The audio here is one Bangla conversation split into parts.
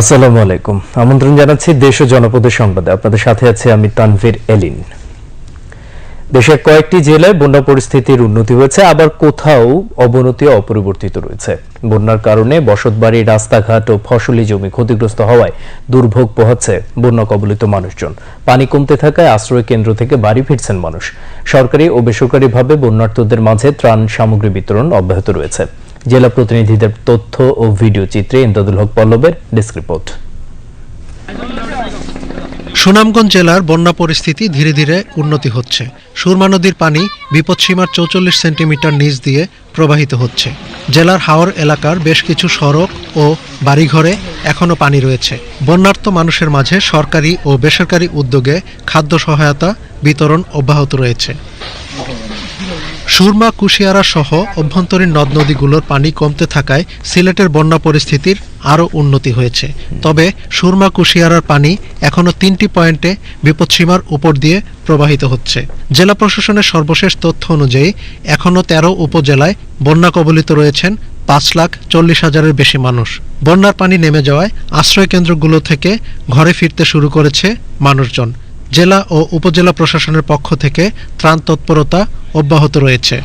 আসসালামু আলাইকুম। আমন্ত্রণ জানাচ্ছি দেশ ও জনপদের সংবাদে। আপনাদের সাথে আছে আমি তানভীর এলিন। দেশের কয়েকটি জেলায় বন্যা পরিস্থিতির উন্নতি হয়েছে, আবার কোথাও অবনতি অপরিবর্তিত রয়েছে। বন্যার কারণে বসতবাড়ি, রাস্তাঘাট ও ফসলি জমি ক্ষতিগ্রস্ত হওয়ায় দুর্ভোগ পোহাচ্ছে বন্যা কবলিত মানুষজন। পানি কমতে থাকায় আশ্রয় কেন্দ্র থেকে বাড়ি ফিরছেন মানুষ। সরকারি ও বেসরকারিভাবে বন্যার্থদের মাঝে ত্রাণ সামগ্রী বিতরণ অব্যাহত রয়েছে। জেলা প্রতিনিধিদের তথ্য ও ভিডিও চিত্রে ইমদাদুল হক পল্লবের ডেস্ক রিপোর্ট। সুনামগঞ্জ জেলার বন্যা পরিস্থিতি ধীরে ধীরে উন্নতি হচ্ছে। সুরমা নদীর পানি বিপদসীমার চৌচল্লিশ সেন্টিমিটার নিচ দিয়ে প্রবাহিত হচ্ছে। জেলার হাওর এলাকার বেশ কিছু সড়ক ও বাড়িঘরে এখনও পানি রয়েছে। বন্যার্থ মানুষের মাঝে সরকারি ও বেসরকারি উদ্যোগে খাদ্য সহায়তা বিতরণ অব্যাহত রয়েছে। সুরমা, কুশিয়ারা সহ অভ্যন্তরীণ নদ নদীগুলোর পানি কমতে থাকায় সিলেটের বন্যা পরিস্থিতির আরও উন্নতি হয়েছে। তবে সুরমা, কুশিয়ারার পানি এখনও তিনটি পয়েন্টে বিপদসীমার উপর দিয়ে প্রবাহিত হচ্ছে। জেলা প্রশাসনের সর্বশেষ তথ্য অনুযায়ী, এখনও তেরো উপজেলায় বন্যা কবলিত রয়েছেন পাঁচ লাখ চল্লিশ হাজারের বেশি মানুষ। বন্যার পানি নেমে যাওয়ায় আশ্রয় কেন্দ্রগুলো থেকে ঘরে ফিরতে শুরু করেছে মানুষজন। জেলা ও উপজেলা প্রশাসনের পক্ষ থেকে ত্রাণ তৎপরতা অব্যাহত রয়েছে।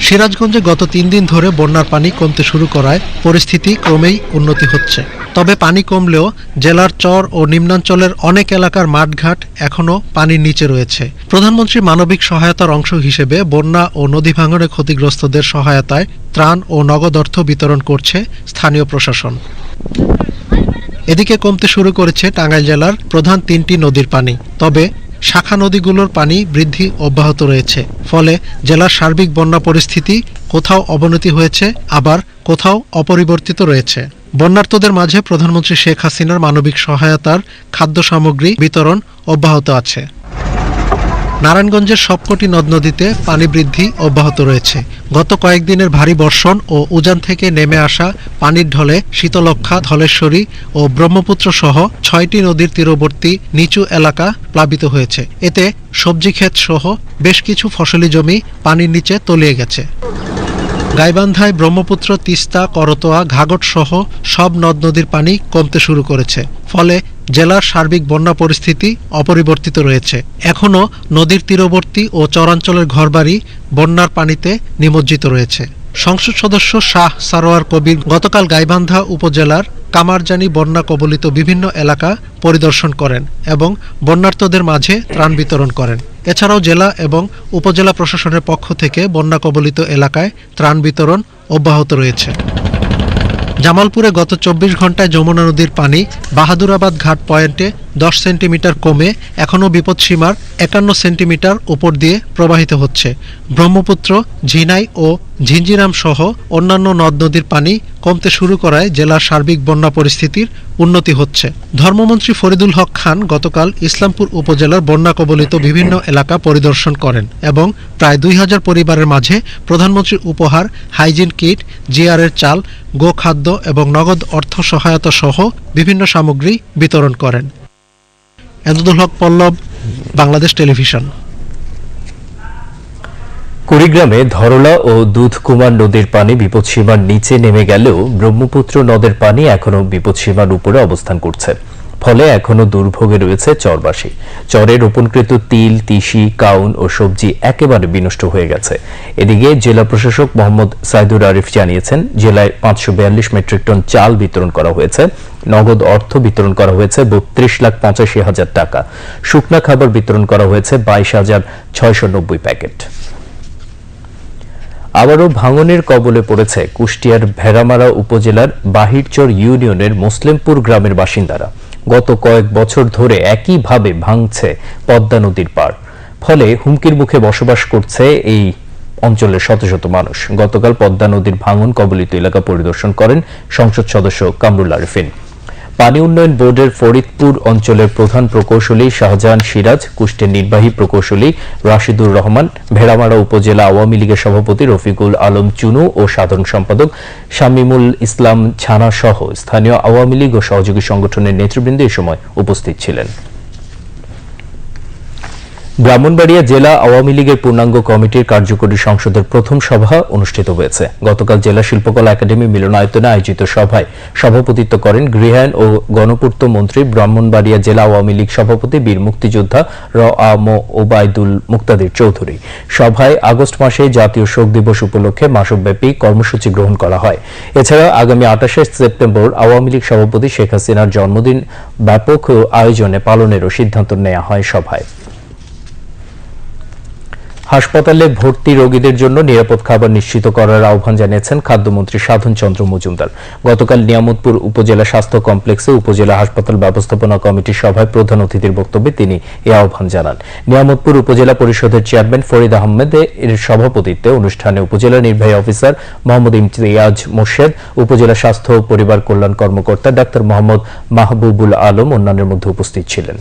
সিরাজগঞ্জে গত তিন দিন ধরে বন্যার পানি কমতে শুরু করায় পরিস্থিতি ক্রমেই উন্নতি হচ্ছে। তবে পানি কমলেও জেলার চর ও নিম্নাঞ্চলের অনেক এলাকার মাঠঘাট এখনও পানির নিচে রয়েছে। প্রধানমন্ত্রী মানবিক সহায়তার অংশ হিসেবে বন্যা ও নদী ভাঙনে ক্ষতিগ্রস্তদের সহায়তায় ত্রাণ ও নগদ অর্থ বিতরণ করছে স্থানীয় প্রশাসন। এদিকে কমতে শুরু করেছে টাঙ্গাইল জেলার প্রধান তিনটি নদীর পানি। তবে শাখা নদীগুলোর পানি বৃদ্ধি অব্যাহত রয়েছে। ফলে জেলার সার্বিক বন্যা পরিস্থিতি কোথাও অবনতি হয়েছে, আবার কোথাও অপরিবর্তিত রয়েছে। বন্যার্তদের মাঝে প্রধানমন্ত্রী শেখ হাসিনার মানবিক সহায়তার খাদ্য সামগ্রী বিতরণ অব্যাহত আছে। নারায়ণগঞ্জের সবকটি নদ নদীতে পানি বৃদ্ধি অব্যাহত রয়েছে। গত কয়েকদিনের ভারী বর্ষণ ও উজান থেকে নেমে আসা পানির ঢলে শীতলক্ষা ধলেশ্বরী ও ব্রহ্মপুত্র সহ ছয়টি নদীর তীরবর্তী নিচু এলাকা প্লাবিত হয়েছে। এতে সবজি ক্ষেত সহ বেশ কিছু ফসলি জমি পানির নিচে তলিয়ে গেছে। গাইবান্ধায় ব্রহ্মপুত্র, তিস্তা, করতোয়া, ঘাগট সহ সব নদ নদীর পানি কমতে শুরু করেছে। ফলে জেলার সার্বিক বন্যা পরিস্থিতি অপরিবর্তিত রয়েছে। এখনও নদীর তীরবর্তী ও চরাঞ্চলের ঘরবাড়ি বন্যার পানিতে নিমজ্জিত রয়েছে। সংসদ সদস্য শাহ সারোয়ার কবির গতকাল গাইবান্ধা উপজেলার কামারজানি বন্যা কবলিত বিভিন্ন এলাকা পরিদর্শন করেন এবং বন্যার্তদের মাঝে ত্রাণ বিতরণ করেন। এছাড়াও জেলা এবং উপজেলা প্রশাসনের পক্ষ থেকে বন্যা কবলিত এলাকায় ত্রাণ বিতরণ অব্যাহত রয়েছে। জামালপুরে গত চব্বিশ ঘন্টায় যমুনা নদীর পানি বাহাদুরাবাদ ঘাট পয়েন্টে দশ সেন্টিমিটার কমে এখনও বিপদসীমার একান্ন সেন্টিমিটার উপর দিয়ে প্রবাহিত হচ্ছে। ব্রহ্মপুত্র, ঝিনাই ও ঝিঞ্জিরাম সহ অন্যান্য নদ নদীর পানি কমতে শুরু করায় জেলার সার্বিক বন্যা পরিস্থিতির উন্নতি হচ্ছে। ধর্মমন্ত্রী ফরিদুল হক খান গতকাল ইসলামপুর উপজেলার বন্যা কবলিত বিভিন্ন এলাকা পরিদর্শন করেন এবং প্রায় দুই হাজার পরিবারের মাঝে প্রধানমন্ত্রীর উপহার, হাইজিন কিট জিআরের চাল, গোখাদ্য এবং নগদ অর্থ সহায়তা সহ বিভিন্ন সামগ্রী বিতরণ করেন। এমদুল হক পল্লব, বাংলাদেশ টেলিভিশন। কুড়িগ্রামে ধরলা ও দুধকুমার নদীর পানি বিপদসীমার নিচে নেমে গেলেও ব্রহ্মপুত্র নদের পানি এখনও বিপদসীমার উপরে অবস্থান করছে। ফলে এখনও দুর্ভোগে রয়েছে চরবাসী। চরে রোপণকৃত তিল, তিসি, কাউন ও সবজি একেবারে বিনষ্ট হয়ে গেছে। এদিকে জেলা প্রশাসক মোহাম্মদ সাইদুর আরিফ জানিয়েছেন, জেলায় পাঁচশো বিয়াল্লিশ মেট্রিক টন চাল বিতরণ করা হয়েছে। নগদ অর্থ বিতরণ করা হয়েছে বত্রিশ লাখ পঁচাশি হাজার টাকা। শুকনা খাবার বিতরণ করা হয়েছে বাইশ হাজার ছয়শো নব্বই প্যাকেট। আবারও ভাঙনের কবলে পড়েছে কুষ্টিয়ার ভেড়ামারা উপজেলার বাহিরচর ইউনিয়নের মুসলিমপুর গ্রামের বাসিন্দারা। গত কয়েক বছর ধরে একইভাবে ভাঙছে পদ্মা নদীর পার ফলে হুমকির মুখে বসবাস করছে এই অঞ্চলের শত শত মানুষ। গতকাল পদ্মা নদীর ভাঙন কবলিত এলাকা পরিদর্শন করেন সংসদ সদস্য কামরুল আরিফিন। পানি উন্নয়ন বোর্ডের ফরিদপুর অঞ্চলের প্রধান প্রকৌশলী শাহজাহান সিরাজ কুষ্টের নির্বাহী প্রকৌশলী রাশিদুর রহমান, ভেড়ামারা উপজেলা আওয়ামী লীগের সভাপতি রফিকুল আলম চুনু ও সাধারণ সম্পাদক শামিমুল ইসলাম ছানা সহ স্থানীয় আওয়ামী লীগ ও সহযোগী সংগঠনের নেতৃবৃন্দ এ সময় উপস্থিত ছিলেন। ব্রাহ্মণবাড়িয়া জেলা আওয়ামী লীগের পূর্ণাঙ্গ কমিটির কার্যকরী সংসদের প্রথম সভা অনুষ্ঠিত হয়েছে। গতকাল জেলা শিল্পকলা একাডেমি মিলনায়তনে আয়োজিত সভায় সভাপতিত্ব করেন গৃহায়ন ও গণপূর্ত মন্ত্রী ব্রাহ্মণবাড়িয়া জেলা আওয়ামী লীগ সভাপতি বীর মুক্তিযোদ্ধা র আ ম ওবায়দুল মুক্তাদির চৌধুরী। সভায় আগস্ট মাসে জাতীয় শোক দিবস উপলক্ষে মাসব্যাপী কর্মসূচি গ্রহণ করা হয়। এছাড়া আগামী আঠাশে সেপ্টেম্বর আওয়ামী লীগ সভাপতি শেখ হাসিনার জন্মদিন ব্যাপক আয়োজনে পালনেরও সিদ্ধান্ত নেওয়া হয় সভায়। হাসপাতালে ভর্তি রোগীদের জন্য নিরাপদ খাবার নিশ্চিত করার আহ্বান জানিয়েছেন খাদ্যমন্ত্রী সাধন চন্দ্র মজুমদার। গতকাল নিয়ামতপুর উপজেলা স্বাস্থ্য কমপ্লেক্সে উপজেলা হাসপাতাল ব্যবস্থাপনা কমিটির সভায় প্রধান অতিথির বক্তব্যে তিনি এ আহ্বান জানান। নিয়ামতপুর উপজেলা পরিষদের চেয়ারম্যান ফরিদ আহমেদ এর সভাপতিত্বে অনুষ্ঠানে উপজেলা নির্বাহী অফিসার মোহাম্মদ ইমতিয়াজ মোর্শেদ, উপজেলা স্বাস্থ্য ও পরিবার কল্যাণ কর্মকর্তা ডাক্তার মোহাম্মদ মাহবুবুল আলম অন্যান্যের মধ্যে উপস্থিত ছিলেন।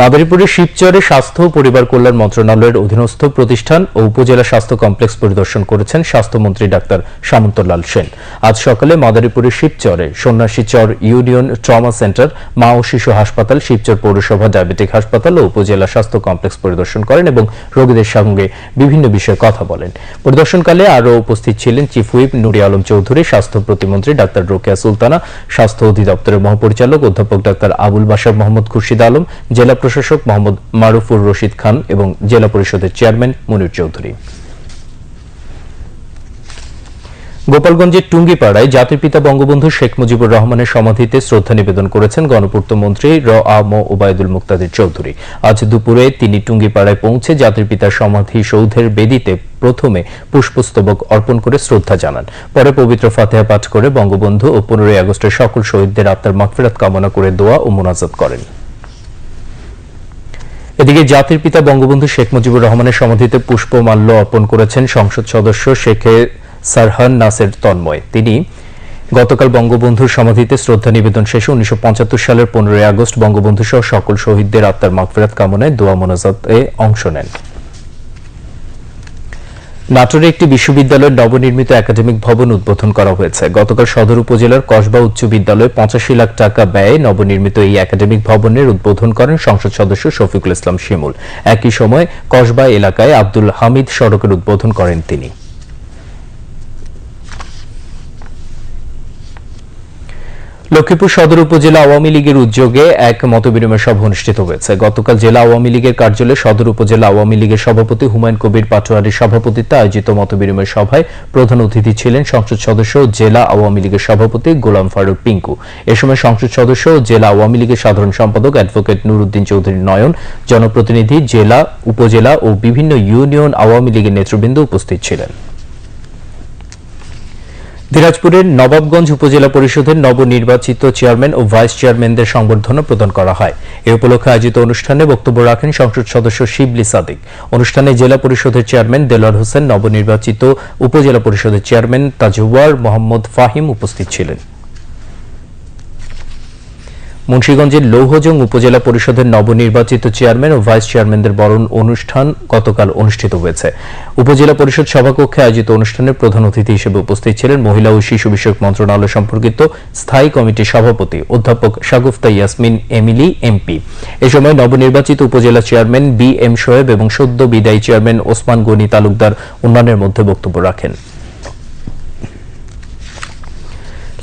মাদারীপুরের শিবচরে স্বাস্থ্য ও পরিবার কল্যাণ মন্ত্রণালয়ের অধীনস্থ প্রতিষ্ঠান ও উপজেলা স্বাস্থ্য কমপ্লেক্স পরিদর্শন করেছেন স্বাস্থ্যমন্ত্রী ডাক্তার সামন্তলাল সেন। আজ সকালে মাদারীপুরের শিবচরে সন্ন্যাসীচর ইউনিয়ন ট্রমা সেন্টার, মা ও শিশু হাসপাতাল, শিবচর পৌরসভা, ডায়াবেটিক হাসপাতাল ও উপজেলা স্বাস্থ্য কমপ্লেক্স পরিদর্শন করেন এবং রোগীদের সঙ্গে বিভিন্ন বিষয়ে কথা বলেন। পরিদর্শনকালে আরও উপস্থিত ছিলেন চিফ হুইপ নুরি আলম চৌধুরী, স্বাস্থ্য প্রতিমন্ত্রী ডাক্তার রোকেয়া সুলতানা, স্বাস্থ্য অধিদপ্তরের মহাপরিচালক অধ্যাপক ডাক্তার আবুল বাসার মোহাম্মদ খুরশিদ আলম, জেলা প্রশাসক মোহাম্মদ মারুফুর রশিদ খান এবং জেলা পরিষদের চেয়ারম্যান মনির চৌধুরী। গোপালগঞ্জের টুঙ্গিপাড়ায় জাতির পিতা বঙ্গবন্ধু শেখ মুজিবুর রহমানের সমাধিতে শ্রদ্ধা নিবেদন করেছেন গণপূর্ত মন্ত্রী র আ ম ওবায়দুল মুক্তাদির চৌধুরী। আজ দুপুরে তিনি টুঙ্গিপাড়ায় পৌঁছে জাতির পিতার সমাধি সৌধের বেদিতে প্রথমে পুষ্পস্তবক অর্পণ করে শ্রদ্ধা জানান। পরে পবিত্র ফাতেহা পাঠ করে বঙ্গবন্ধু ও পনেরোই আগস্টের সকল শহীদদের আত্মার মাগফিরাত কামনা করে দোয়া ও মোনাজাত করেন। এদিকে জাতির পিতা বঙ্গবন্ধু শেখ মুজিবুর রহমানের সমাধিতে পুষ্পমাল্য অর্পণ করেছেন সংসদ সদস্য শেখে সারহান নাসের তন্ময়। তিনি গতকাল বঙ্গবন্ধুর সমাধিতে শ্রদ্ধা নিবেদন শেষে উনিশশো পঁচাত্তর সালের পনেরোই আগস্ট বঙ্গবন্ধু সহ সকল শহীদদের আত্মার মাগফেরাত কামনায় দোয়া মোনাজাতে অংশ নেন। নাটোরে একটি বিশ্ববিদ্যালয়ের নবনির্মিত একাডেমিক ভবন উদ্বোধন করা হয়েছে। গতকাল সদর উপজেলার কসবা উচ্চ বিদ্যালয়ে পঁচাশি লাখ টাকা ব্যয়ে নবনির্মিত এই একাডেমিক ভবনের উদ্বোধন করেন সংসদ সদস্য শফিকুল ইসলাম শিমুল। একই সময় কসবা এলাকায় আব্দুল হামিদ সড়কের উদ্বোধন করেন তিনি। লক্ষ্মীপুর সদর উপজেলা আওয়ামী লীগের উদ্যোগে এক মতবিনিময় সভা অনুষ্ঠিত হয়েছে। গতকাল জেলা আওয়ামী লীগের কার্যালয়ে সদর উপজেলা আওয়ামী লীগের সভাপতি হুমায়ুন কবির পাটোয়ারির সভাপতিত্বে আয়োজিত মতবিনিময় সভায় প্রধান অতিথি ছিলেন সংসদ সদস্য জেলা আওয়ামী লীগের সভাপতি গোলাম ফারুক পিঙ্কু। এ সময় সংসদ সদস্য জেলা আওয়ামী লীগের সাধারণ সম্পাদক অ্যাডভোকেট নুরুদ্দিন চৌধুরী নয়ন, জনপ্রতিনিধি, জেলা, উপজেলা ও বিভিন্ন ইউনিয়ন আওয়ামী লীগের নেতৃবৃন্দ উপস্থিত ছিলেন। দিনাজপুরের নবাবগঞ্জ উপজেলা পরিষদের নবনির্বাচিত চেয়ারম্যান ও ভাইস চেয়ারম্যানদের সংবর্ধনা প্রদান করা হয়। এ উপলক্ষে আয়োজিত অনুষ্ঠানে বক্তব্য রাখেন সংসদ সদস্য শিবলি সাদিক। অনুষ্ঠানে জেলা পরিষদের চেয়ারম্যান দেলোয়ার হোসেন, নবনির্বাচিত উপজেলা পরিষদের চেয়ারম্যান তাজুয়ার মোহাম্মদ ফাহিম উপস্থিত ছিলেন। মুন্সিগঞ্জের লৌহজং উপজেলা পরিষদের নবনির্বাচিত চেয়ারম্যান ও ভাইস চেয়ারম্যানদের বরণ অনুষ্ঠান গতকাল অনুষ্ঠিত হয়েছে। উপজেলা পরিষদ সভাকক্ষে আয়োজিত অনুষ্ঠানে প্রধান অতিথি হিসেবে উপস্থিত ছিলেন মহিলা ও শিশু বিষয়ক মন্ত্রণালয় সম্পর্কিত স্থায়ী কমিটির সভাপতি অধ্যাপক শাগুফতা ইয়াসমিন, এমিলি, এমপি। এ সময় নবনির্বাচিত উপজেলা চেয়ারম্যান বি এম শোয়েব এবং সদ্য বিদায়ী চেয়ারম্যান ওসমান গনি তালুকদার অন্যান্যের মধ্যে বক্তব্য রাখেন।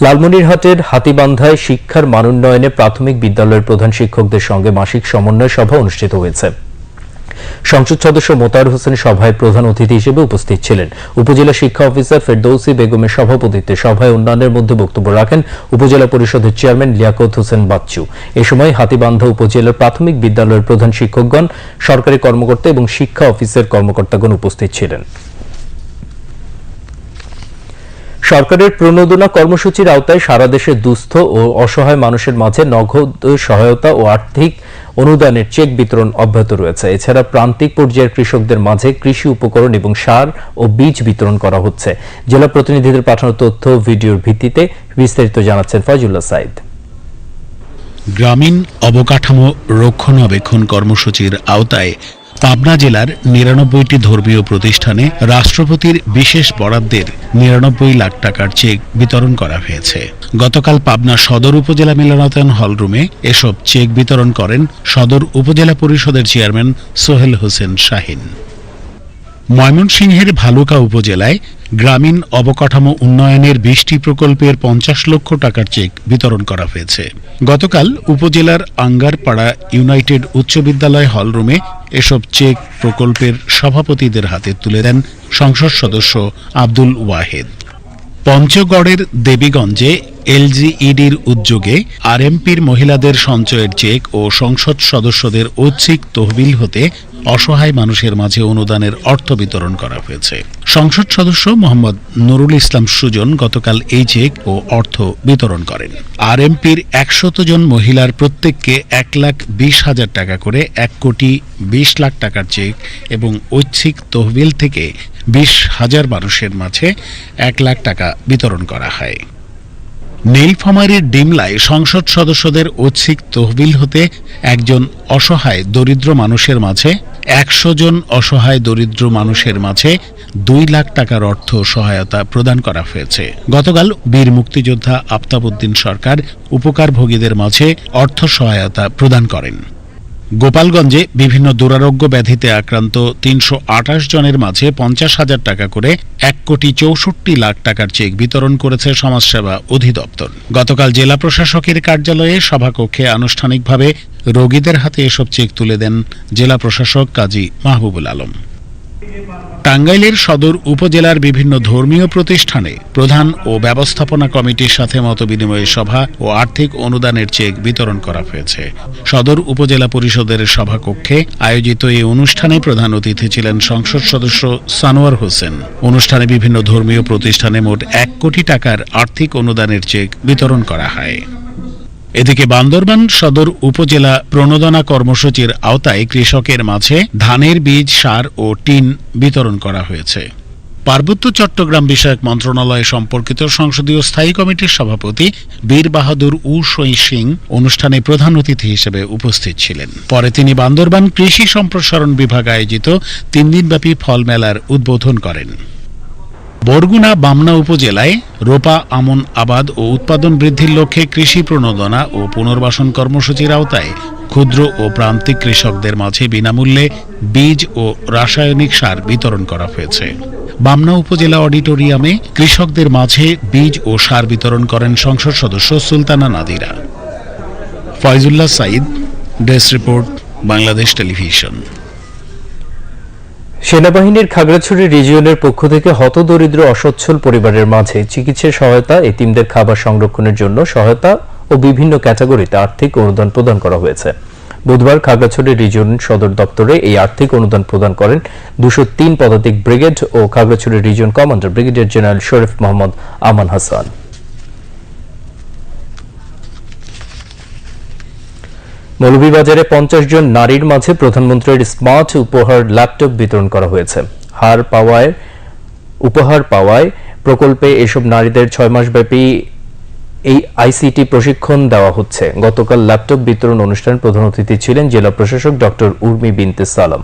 লালমনিরহাটের হাতিবান্ধায় শিক্ষার মানোন্নয়নে প্রাথমিক বিদ্যালয়ের প্রধান শিক্ষকদের সঙ্গে মাসিক সমন্বয় সভা অনুষ্ঠিত হয়েছে। সংসদ সদস্য মোতার হোসেন সভায় প্রধান অতিথি হিসেবে উপস্থিত ছিলেন। উপজেলা শিক্ষা অফিসার ফেরদৌসি বেগমের সভাপতিত্বে সভায় অন্যান্যের মধ্যে বক্তব্য রাখেন উপজেলা পরিষদের চেয়ারম্যান লিয়াকত হোসেন বাচ্চু। এ সময় হাতিবান্ধা উপজেলার প্রাথমিক বিদ্যালয়ের প্রধান শিক্ষকগণ, সরকারি কর্মকর্তা এবং শিক্ষা অফিসের কর্মকর্তাগণ উপস্থিত ছিলেন। সরকারের প্রণোদনা কর্মসূচির আওতায় সারা দেশে দুস্থ ও অসহায় মানুষের মাঝে নগদ সহায়তা ও আর্থিক অনুদানের চেক বিতরণ অব্যাহত রয়েছে। এছাড়া প্রান্তিক পর্যায়ের কৃষকদের মাঝে কৃষি উপকরণ এবং সার ও বীজ বিতরণ করা হচ্ছে। জেলা প্রতিনিধিদের পাঠানো তথ্য ভিডিওর ভিত্তিতে বিস্তারিত জানাচ্ছেন ফয়জুল্লাহ সাইদ। গ্রামীণ অবকাঠামো রক্ষণাবেক্ষণ কর্মসূচির আওতায় পাবনা জেলার নিরানব্বইটি ধর্মীয় প্রতিষ্ঠানে রাষ্ট্রপতির বিশেষ বরাদ্দের নিরানব্বই লাখ টাকার চেক বিতরণ করা হয়েছে। গতকাল পাবনা সদর উপজেলা মিলনায়তন হলরুমে এসব চেক বিতরণ করেন সদর উপজেলা পরিষদের চেয়ারম্যান সোহেল হোসেন শাহিন। ময়মনসিংহের ভালুকা উপজেলায় গ্রামীণ অবকাঠামো উন্নয়নের বিশটি প্রকল্পের পঞ্চাশ লক্ষ টাকার চেক বিতরণ করা হয়েছে। গতকাল উপজেলার আঙ্গারপাড়া ইউনাইটেড উচ্চ বিদ্যালয় হলরুমে এসব চেক প্রকল্পের সভাপতিদের হাতে তুলে দেন সংসদ সদস্য আব্দুল ওয়াহেদ। পঞ্চগড়ের দেবীগঞ্জে এলজিইডির উদ্যোগে আরএমপির মহিলাদের সঞ্চয়ের চেক ও সংসদ সদস্যদের ঐচ্ছিক তহবিল হতে অসহায় মানুষের মাঝে অনুদানের অর্থ বিতরণ করা হয়েছে। সংসদ সদস্য মোহাম্মদ নুরুল ইসলাম সুজন গতকাল এই চেক ও অর্থ বিতরণ করেন। আর এমপির একশত জন মহিলার প্রত্যেককে এক লাখ বিশ হাজার টাকা করে এক কোটি বিশ লাখ টাকার চেক এবং ঐচ্ছিক তহবিল থেকে বিশ হাজার মানুষের মাঝে এক লাখ টাকা বিতরণ করা হয়। নীলফামারীর ডিমলায় সংসদ সদস্যদের ঐচ্ছিক তহবিল হতে একজন অসহায়, দরিদ্র মানুষের মাঝে একশো জন অসহায় দরিদ্র মানুষের মাঝে দুই লাখ টাকার অর্থ সহায়তা প্রদান করা হয়েছে। গতকাল বীর মুক্তিযোদ্ধা আফতাব উদ্দিন সরকার উপকারভোগীদের মাঝে অর্থ সহায়তা প্রদান করেন। গোপালগঞ্জে বিভিন্ন দুরারোগ্য ব্যাধিতে আক্রান্ত তিনশো আঠাশ জনের মাঝে পঞ্চাশ হাজার টাকা করে এক কোটি চৌষট্টি লাখ টাকার চেক বিতরণ করেছে সমাজসেবা অধিদপ্তর। গতকাল জেলা প্রশাসকের কার্যালয়ে সভাকক্ষে আনুষ্ঠানিকভাবে রোগীদের হাতে এসব চেক তুলে দেন জেলা প্রশাসক কাজী মাহবুবুল আলম। টাঙ্গাইলের সদর উপজেলার বিভিন্ন ধর্মীয় প্রতিষ্ঠানে প্রধান ও ব্যবস্থাপনা কমিটির সাথে মতবিনিময় সভা ও আর্থিক অনুদানের চেক বিতরণ করা হয়েছে। সদর উপজেলা পরিষদের সভাকক্ষে আয়োজিত এই অনুষ্ঠানে প্রধান অতিথি ছিলেন সংসদ সদস্য সানোয়ার হোসেন। অনুষ্ঠানে বিভিন্ন ধর্মীয় প্রতিষ্ঠানে মোট এক কোটি টাকার আর্থিক অনুদানের চেক বিতরণ করা হয়। এদিকে বান্দরবান সদর উপজেলা প্রণোদনা কর্মসূচির আওতায় কৃষকের মাঝে ধানের বীজ, সার ও টিন বিতরণ করা হয়েছে। পার্বত্য চট্টগ্রাম বিষয়ক মন্ত্রণালয় সম্পর্কিত সংসদীয় স্থায়ী কমিটির সভাপতি বীর বাহাদুর উ সই সিং অনুষ্ঠানে প্রধান অতিথি হিসেবে উপস্থিত ছিলেন। পরে তিনি বান্দরবান কৃষি সম্প্রসারণ বিভাগ আয়োজিত তিন দিনব্যাপী ফল মেলার উদ্বোধন করেন। বরগুনা, বামনা উপজেলায় রোপা, আমন, আবাদ ও উৎপাদন বৃদ্ধির লক্ষ্যে কৃষি প্রণোদনা ও পুনর্বাসন কর্মসূচির আওতায় ক্ষুদ্র ও প্রান্তিক কৃষকদের মাঝে বিনামূল্যে বীজ ও রাসায়নিক সার বিতরণ করা হয়েছে। বামনা উপজেলা অডিটোরিয়ামে কৃষকদের মাঝে বীজ ও সার বিতরণ করেন সংসদ সদস্য Sultana Nadira. Faizullah Sayeed desk report, Bangladesh television. সেনাবাহিনীর খাগড়াছড়ি রিজিয়নের পক্ষ থেকে হতদরিদ্র, অসচ্ছল পরিবারের মাঝে চিকিৎসা সহায়তা এতিমদের খাবার সংরক্ষণের জন্য সহায়তা ও বিভিন্ন ক্যাটাগরিতে আর্থিক অনুদান প্রদান করা হয়েছে। বুধবার খাগড়াছড়ি রিজিয়ন সদর দপ্তরে এই আর্থিক অনুদান প্রদান করেন দুশো তিন পদাতিক ব্রিগেড ও Khagrachhari region commander brigadier general Sharif Mohammad Aman Hasan. মৌলভীবাজারে পঞ্চাশ জন নারীর মাঝে প্রধানমন্ত্রীর স্মার্ট উপহার, ল্যাপটপ বিতরণ করা হয়েছে। হার পাওয়ায়, উপহার পাওয়ায় প্রকল্পে এসব নারীদের ছয় মাসব্যাপী এই আইসিটি প্রশিক্ষণ দেওয়া হচ্ছে। গতকাল ল্যাপটপ বিতরণ অনুষ্ঠান প্রধান অতিথি ছিলেন জেলা প্রশাসক ডক্টর উর্মি বিনতে সালাম।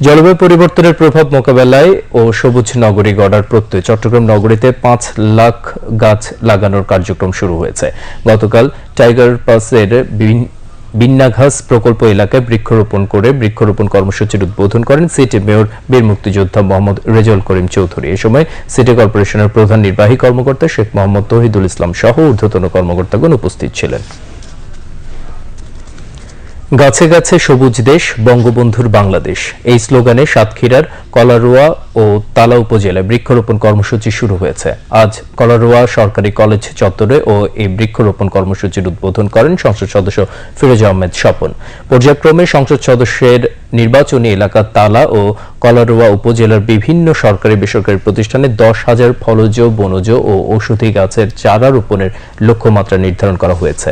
জলবায়ু পরিবর্তনের প্রভাব মোকাবেলায় ও সবুজ নগরী গড়ার প্রত্যয়। চট্টগ্রাম নগরীতে পাঁচ লাখ গাছ লাগানোর কার্যক্রম শুরু হয়েছে। গতকাল টাইগার পাসের বিন- বিন্যাঘাস প্রকল্প এলাকায় বৃক্ষরোপণ করে বৃক্ষরোপণ কর্মসূচির উদ্বোধন করেন সিটি মেয়র বীর মুক্তিযোদ্ধা মোহাম্মদ রেজাউল করিম চৌধুরী। এ সময় সিটি কর্পোরেশনের প্রধান নির্বাহী কর্মকর্তা শেখ মোহাম্মদ তহিদুল ইসলাম সহ ঊর্ধ্বতন কর্মকর্তাগণ উপস্থিত ছিলেন। গাছে গাছে সবুজ দেশ, বঙ্গবন্ধুর বাংলাদেশ। এই স্লোগানে সাতক্ষীরার কলারোয়া ও তালা উপজেলায় বৃক্ষরোপণ কর্মসূচি শুরু হয়েছে। আজ কলারোয়া সরকারি কলেজ চত্বরে ও এই বৃক্ষরোপণ কর্মসূচির উদ্বোধন করেন সংসদ সদস্য ফিরোজ আহমেদ স্বপন। পর্যায়ক্রমে সংসদ সদস্যের নির্বাচনী এলাকা তালা ও কলারোয়া উপজেলার বিভিন্ন সরকারি বেসরকারি প্রতিষ্ঠানে দশ হাজার ফলজ, বনজ ও ঔষধি গাছের চারা রোপণের লক্ষ্যমাত্রা নির্ধারণ করা হয়েছে।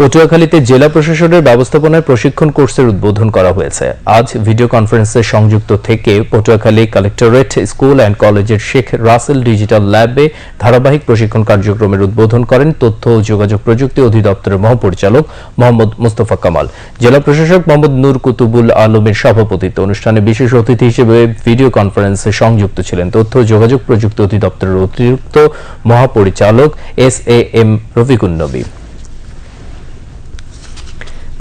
পটুয়াখালীতে জেলা প্রশাসনের ব্যবস্থাপনায় প্রশিক্ষণ কোর্সের উদ্বোধন করা হয়েছে। আজ ভিডিও কনফারেন্সে সংযুক্ত থেকে পটুয়াখালী কালেক্টরেট স্কুল অ্যান্ড কলেজের শেখ রাসেল ডিজিটাল ল্যাবে ধারাবাহিক প্রশিক্ষণ কার্যক্রমের উদ্বোধন করেন তথ্য ও যোগাযোগ প্রযুক্তি অধিদপ্তরের মহাপরিচালক মোহাম্মদ মোস্তফা কামাল। জেলা প্রশাসক মোহাম্মদ নূর কুতুবুল আলমের সভাপতিত্বে অনুষ্ঠানে বিশেষ অতিথি হিসেবে ভিডিও কনফারেন্সে সংযুক্ত ছিলেন তথ্য ও যোগাযোগ প্রযুক্তি অধিদপ্তরের অতিরিক্ত মহাপরিচালক এস এ এম রফিকুন নবী।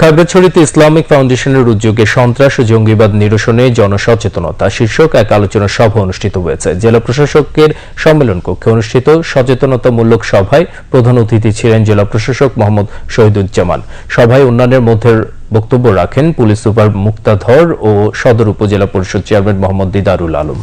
খাগড়াছড়িতে ইসলামিক ফাউন্ডেশনের উদ্যোগে সন্ত্রাস ও জঙ্গিবাদ নিরসনে জনসচেতনতা শীর্ষক এক আলোচনা সভা অনুষ্ঠিত হয়েছে। জেলা প্রশাসকের সম্মেলন কক্ষে অনুষ্ঠিত সচেতনতামূলক সভায় প্রধান অতিথি ছিলেন জেলা প্রশাসক মোহাম্মদ শহীদুজ্জামান। সভায় অন্যান্যের মধ্যে বক্তব্য রাখেন পুলিশ সুপার মুক্তাধর ও সদর উপজেলা পরিষদ চেয়ারম্যান মোহাম্মদ দিদারুল আলম।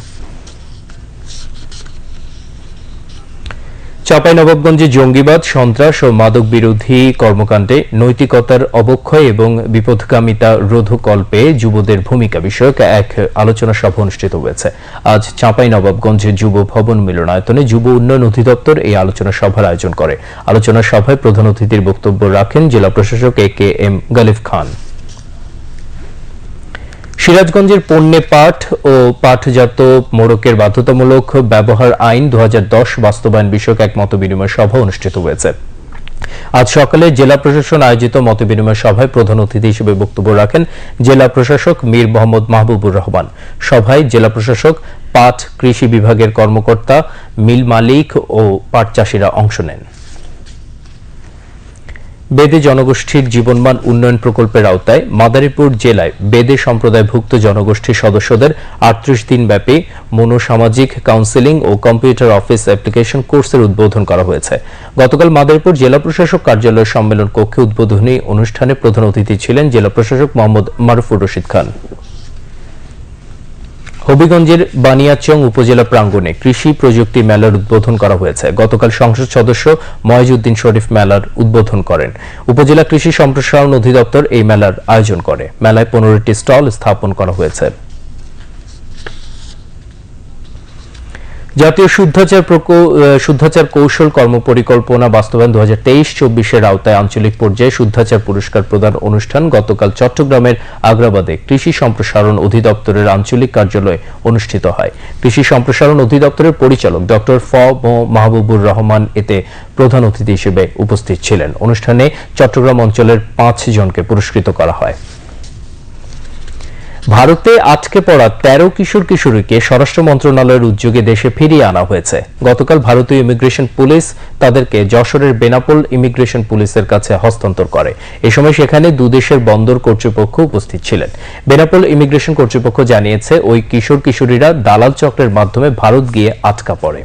চাঁপাইনবাবগঞ্জে জঙ্গিবাদ, সন্ত্রাস ও মাদক বিরোধী কর্মকাণ্ডে নৈতিকতার অবক্ষয় এবং বিপদগামিতা রোধকল্পে যুবদের ভূমিকা বিষয়ক এক আলোচনা সভা অনুষ্ঠিত হয়েছে। আজ চাঁপাইনবাবগঞ্জে যুব ভবন মিলনায়তনে যুব উন্নয়ন অধিদপ্তর এই আলোচনা সভার আয়োজন করে। আলোচনা সভায় প্রধান অতিথির বক্তব্য রাখেন জেলা প্রশাসক এ কে এম গালিফ খান। সিরাজগঞ্জের পণ্যে পাঠ ও পাঠজাত মোড়কের বাধ্যতামূলক ব্যবহার আইন দু হাজার দশ বাস্তবায়ন বিষয়ক এক মত বিনিময় সভা অনুষ্ঠিত হয়েছে। আজ সকালে জেলা প্রশাসন আয়োজিত মত বিনিময় সভায় প্রধান অতিথি হিসেবে বক্তব্য রাখেন জেলা প্রশাসক মীর মোহাম্মদ মাহবুবুর রহমান। সভায় জেলা প্রশাসক, পাট, কৃষি বিভাগের কর্মকর্তা, মিল মালিক ও পাট চাষিরা অংশ নেন। বেদে জনগোষ্ঠীর জীবনমান উন্নয়ন প্রকল্পের আওতায় মাদারীপুর জেলায় বেদে সম্প্রদায়ভুক্ত জনগোষ্ঠীর সদস্যদের আটত্রিশ দিন ব্যাপী মনোসামাজিক কাউন্সেলিং ও কম্পিউটার অফিস অ্যাপ্লিকেশন কোর্সের উদ্বোধন করা হয়েছে। গতকাল মাদারীপুর জেলা প্রশাসক কার্যালয়ের সম্মেলন কক্ষে উদ্বোধনী অনুষ্ঠানে প্রধান অতিথি ছিলেন জেলা প্রশাসক মোহাম্মদ মারুফুর রশিদ খান। হবিগঞ্জের বানিয়াচং উপজেলা প্রাঙ্গণে কৃষি প্রযুক্তি মেলার উদ্বোধন করা হয়েছে। গতকাল সংসদ সদস্য ময়জুদ্দিন শরীফ মেলার উদ্বোধন করেন। উপজেলা কৃষি সম্প্রসারণ অধিদপ্তর এই মেলার আয়োজন করে। মেলায় পনেরোটি স্টল স্থাপন করা হয়েছে। জাতীয় শুদ্ধাচার শুদ্ধাচার কৌশল কর্মপরিকল্পনা বাস্তবায়ন দু হাজার তেইশ চব্বিশের আওতায় আঞ্চলিক পর্যায়ে শুদ্ধাচার পুরস্কার প্রদান অনুষ্ঠান গতকাল চট্টগ্রামের আগ্রাবাদে কৃষি সম্প্রসারণ অধিদপ্তরের আঞ্চলিক কার্যালয়ে অনুষ্ঠিত হয়। কৃষি সম্প্রসারণ অধিদপ্তরের পরিচালক ডক্টর ফ. মাহবুবুর রহমান এতে প্রধান অতিথি হিসেবে উপস্থিত ছিলেন। অনুষ্ঠানে চট্টগ্রাম অঞ্চলের পাঁচ জনকে পুরস্কৃত করা হয়। ভারতে আটকে পড়া তেরো কিশোর কিশোরীকে স্বরাষ্ট্র মন্ত্রণালয়ের উদ্যোগে দেশে ফিরিয়ে আনা হয়েছে। গতকাল ভারতীয় ইমিগ্রেশন পুলিশ তাদেরকে যশোরের বেনাপোল ইমিগ্রেশন পুলিশের কাছে হস্তান্তর করে। এ সময় সেখানে দুদেশের বন্দর কর্তৃপক্ষ উপস্থিত ছিলেন। বেনাপোল ইমিগ্রেশন কর্তৃপক্ষ জানিয়েছে, ওই কিশোর কিশোরীরা দালাল চক্রের মাধ্যমে ভারত গিয়ে আটকা পড়ে।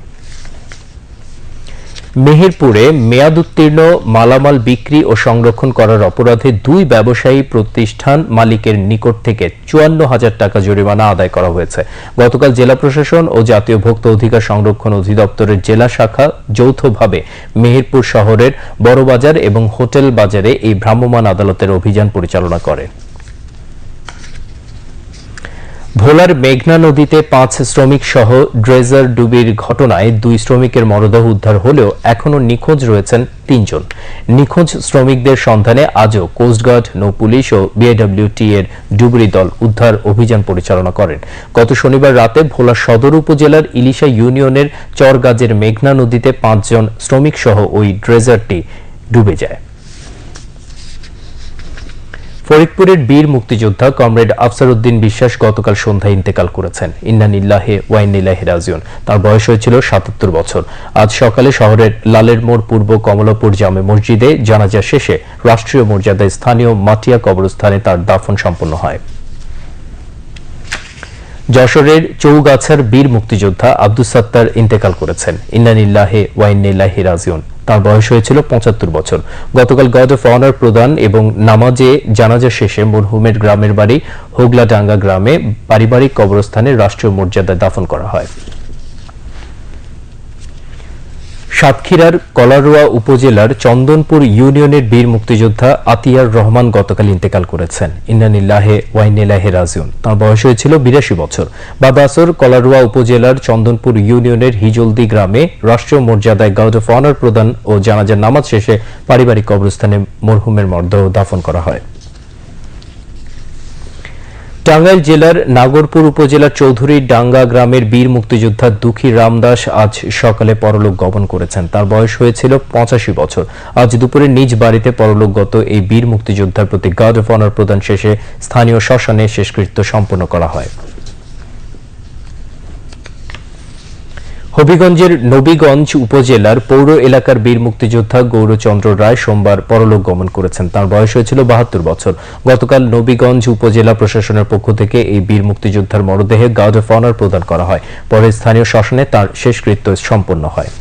মেহেরপুরে মেয়াদ উত্তীর্ণ, মালামাল বিক্রি ও সংরক্ষণ করার অপরাধে দুই ব্যবসায়ী প্রতিষ্ঠান মালিকের নিকট থেকে চুয়ান্ন হাজার টাকা জরিমানা আদায় করা হয়েছে। গতকাল জেলা প্রশাসন ও জাতীয় ভোক্তা অধিকার সংরক্ষণ অধিদপ্তরের জেলা শাখা যৌথভাবে মেহেরপুর শহরের বড়বাজার এবং হোটেল বাজারে এই ভ্রাম্যমাণ আদালতের অভিযান পরিচালনা করে। ভোলার মেঘনা নদীতে পাঁচ শ্রমিক সহ ড্রেজার ডুবির ঘটনায় দুই শ্রমিকের মরদেহ উদ্ধার হলেও এখনও নিখোঁজ রয়েছেন তিনজন। নিখোঁজ শ্রমিকদের সন্ধানে আজও কোস্টগার্ড নৌপুলিশ ও বিএডব্লিউটি এর ডুবুরি দল উদ্ধার অভিযান পরিচালনা করেন। গত শনিবার রাতে ভোলা সদর উপজেলার ইলিশা ইউনিয়নের চরগাজের মেঘনা নদীতে পাঁচজন শ্রমিক সহ ওই ড্রেজারটি ডুবে যায়। ফরিদপুরের বীর মুক্তিযোদ্ধা কমরেড আফসার উদ্দিন বিশ্বাস গতকাল সন্ধ্যায় ইন্তেকাল করেছেন। ইন্নানিল্লাহে ওয়াইনিল্লাহে রাজিউন। তার বয়স হয়েছিল সাতাত্তর বছর। আজ সকালে শহরের লালের মোড় পূর্ব কমলাপুর জামে মসজিদে জানাজা শেষে রাষ্ট্রীয় মর্যাদায় স্থানীয় মাটিয়া কবরস্থানে তার দাফন সম্পন্ন হয়। যশোরের চৌগাছার বীর মুক্তিযোদ্ধা আব্দুস সাত্তার ইন্তেকাল করেছেন। ইন্নানিল্লাহে ওয়াইনিল্লাহি রাজিউন। তার বয়স হয়েছিল পঁচাত্তর বছর। গতকাল গড অফ অনার প্রদান এবং নামাজে জানাজা শেষে মরহুমের গ্রামের বাড়ি হোগলাডাঙ্গা গ্রামে পারিবারিক কবরস্থানে রাষ্ট্রীয় মর্যাদায় দাফন করা হয়। সাতক্ষীরার কলারোয়া উপজেলার চন্দনপুর ইউনিয়নের বীর মুক্তিযোদ্ধা আতিয়ার রহমান গতকাল ইন্তেকাল করেছেন। ইন্নানিল্লাহে ওয়াইনিল্লাহে রাজিউন। তাঁর বয়স হয়েছিল বিরাশি বছর। বাদাসর কলারোয়া উপজেলার চন্দনপুর ইউনিয়নের হিজলদি গ্রামে রাষ্ট্রীয় মর্যাদায় গার্ড অফ অনার প্রদান ও জানাজার নামাজ শেষে পারিবারিক কবরস্থানে মরহুমের মরদেহ দাফন করা হয়। টাঙ্গাইল জেলার নাগরপুর উপজেলার চৌধুরী ডাঙ্গা গ্রামের বীর মুক্তিযোদ্ধা দুঃখী রামদাস আজ সকালে পরলোক গমন করেছেন। তার বয়স হয়েছিল পঁচাশি বছর। আজ দুপুরে নিজ বাড়িতে পরলোকগত এই বীর মুক্তিযোদ্ধার প্রতি গার্ড অফ অনার প্রদান শেষে স্থানীয় শ্মশানে শেষকৃত্য সম্পন্ন করা হয়। হবিগঞ্জের নবীগঞ্জ উপজেলার পৌর এলাকার বীর মুক্তিযোদ্ধা গৌরচন্দ্র রায় সোমবার পরলোক গমন করেছেন। তার বয়স হয়েছিল বাহাত্তর বছর। গতকাল নবীগঞ্জ উপজেলা প্রশাসনের পক্ষ থেকে এই বীর মুক্তিযোদ্ধার মরদেহে গার্ড অফ অনার প্রদান করা হয়। পরে স্থানীয় শ্মশানে তার শেষকৃত্য সম্পন্ন হয়।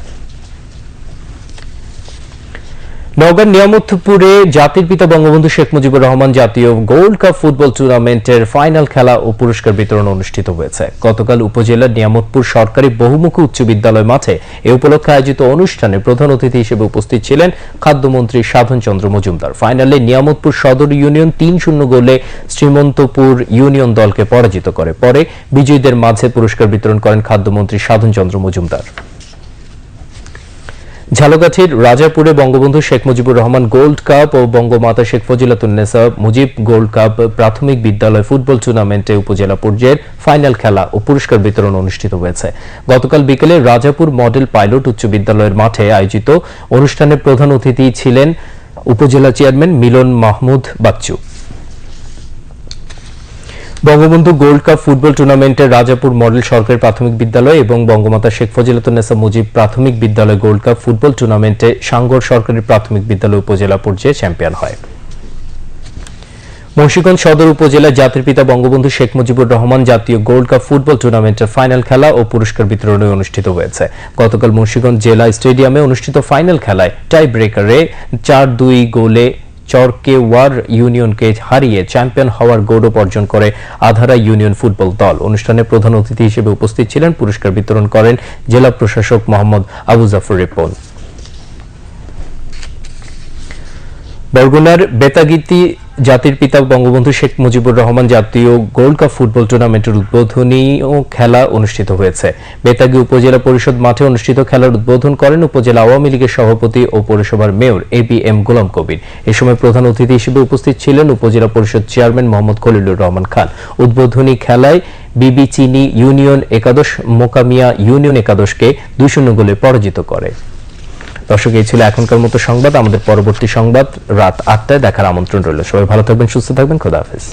নওগাঁর নিয়ামতপুরে জাতির পিতা বঙ্গবন্ধু শেখ মুজিবুর রহমান জাতীয় গোল্ড কাপ ফুটবল টুর্নামেন্টের ফাইনাল খেলা ও পুরস্কার বিতরণ অনুষ্ঠিত হয়েছে। গতকাল উপজেলার নিয়ামতপুর সরকারি বহুমুখী উচ্চ বিদ্যালয় মাঠে এ উপলক্ষে আয়োজিত অনুষ্ঠানে প্রধান অতিথি হিসেবে উপস্থিত ছিলেন খাদ্যমন্ত্রী সাধন চন্দ্র মজুমদার। ফাইনালে নিয়ামতপুর সদর ইউনিয়ন তিন শূন্য গোলে শ্রীমন্তপুর ইউনিয়ন দলকে পরাজিত করে। পরে বিজয়ীদের মাঝে পুরস্কার বিতরণ করেন খাদ্যমন্ত্রী সাধন চন্দ্র মজুমদার। ঝালকাঠির, রাজাপুরে বঙ্গবন্ধু শেখ মুজিবুর রহমান গোল্ড কাপ ও বঙ্গমাতা শেখ ফজিলাতুন্নেসা মুজিব গোল্ড কাপ প্রাথমিক বিদ্যালয় ফুটবল টুর্নামেন্টে উপজেলা পর্যায়ের ফাইনাল খেলা ও পুরস্কার বিতরণ অনুষ্ঠিত হয়েছে। গতকাল বিকেলে রাজাপুর মডেল পাইলট উচ্চ বিদ্যালয়ের মাঠে আয়োজিত অনুষ্ঠানে প্রধান অতিথি ছিলেন উপজেলা chairman Milon Mahmud Bachchu. Bangabandhu gold cup football টুর্নামেন্টের রাজাপুর মডেল সরকারি প্রাথমিক বিদ্যালয় এবং বঙ্গমাতা শেখ ফজিলাতুন্নেসা মুজিব প্রাথমিক বিদ্যালয় গোল্ড কাপ ফুটবল টুর্নামেন্টে সাঙ্গর সরকারি প্রাথমিক বিদ্যালয় উপজেলা পর্যায়ে চ্যাম্পিয়ন হয়। মুন্সিগঞ্জ সদর উপজেলায় জাতির পিতা বঙ্গবন্ধু শেখ মুজিবুর রহমান জাতীয় গোল্ড কাপ ফুটবল টুর্নামেন্টের ফাইনাল খেলা ও পুরস্কার বিতরণে অনুষ্ঠিত হয়েছে। গতকাল মুন্সিগঞ্জ জেলা স্টেডিয়ামে অনুষ্ঠিত ফাইনাল খেলায় টাই ব্রেকারে চার দুই গোলে চরকে ওয়ার ইউনিয়নকে হারিয়ে চ্যাম্পিয়ন হওয়ার গৌরব অর্জন করে আধারা ইউনিয়ন ফুটবল দল। অনুষ্ঠানে প্রধান অতিথি হিসেবে উপস্থিত ছিলেন পুরস্কার বিতরণ করেন জেলা প্রশাসক মোহাম্মদ আবু জাফর রিপন। বরগুনার বেতাগীতি জাতির পিতা বঙ্গবন্ধু শেখ মুজিবুর রহমান জাতীয় গোল্ড কাপ ফুটবল টুর্নামেন্টের উদ্বোধনী ও খেলা অনুষ্ঠিত হয়েছে। বেতাগী উপজেলা পরিষদ মাঠে অনুষ্ঠিত খেলার উদ্বোধন করেন উপজেলা আওয়ামী লীগের সভাপতি ও পৌরসভার mayor A B M Golam Kabir. এ সময় প্রধান অতিথি হিসেবে উপস্থিত ছিলেন উপজেলা পরিষদ চেয়ারম্যান মোহাম্মদ খলিলুর রহমান খান। উদ্বোধনী খেলায় বিবি চিনি ইউনিয়ন একাদশ, মোকামিয়া ইউনিয়ন একাদশকে দুই শূন্য গোলে পরাজিত করে। দর্শক, এই ছিল এখনকার মতো সংবাদ। আমাদের পরবর্তী সংবাদ রাত আটটায় দেখার আমন্ত্রণ রইল। সবাই ভালো থাকবেন, সুস্থ থাকবেন। খোদা হাফেজ।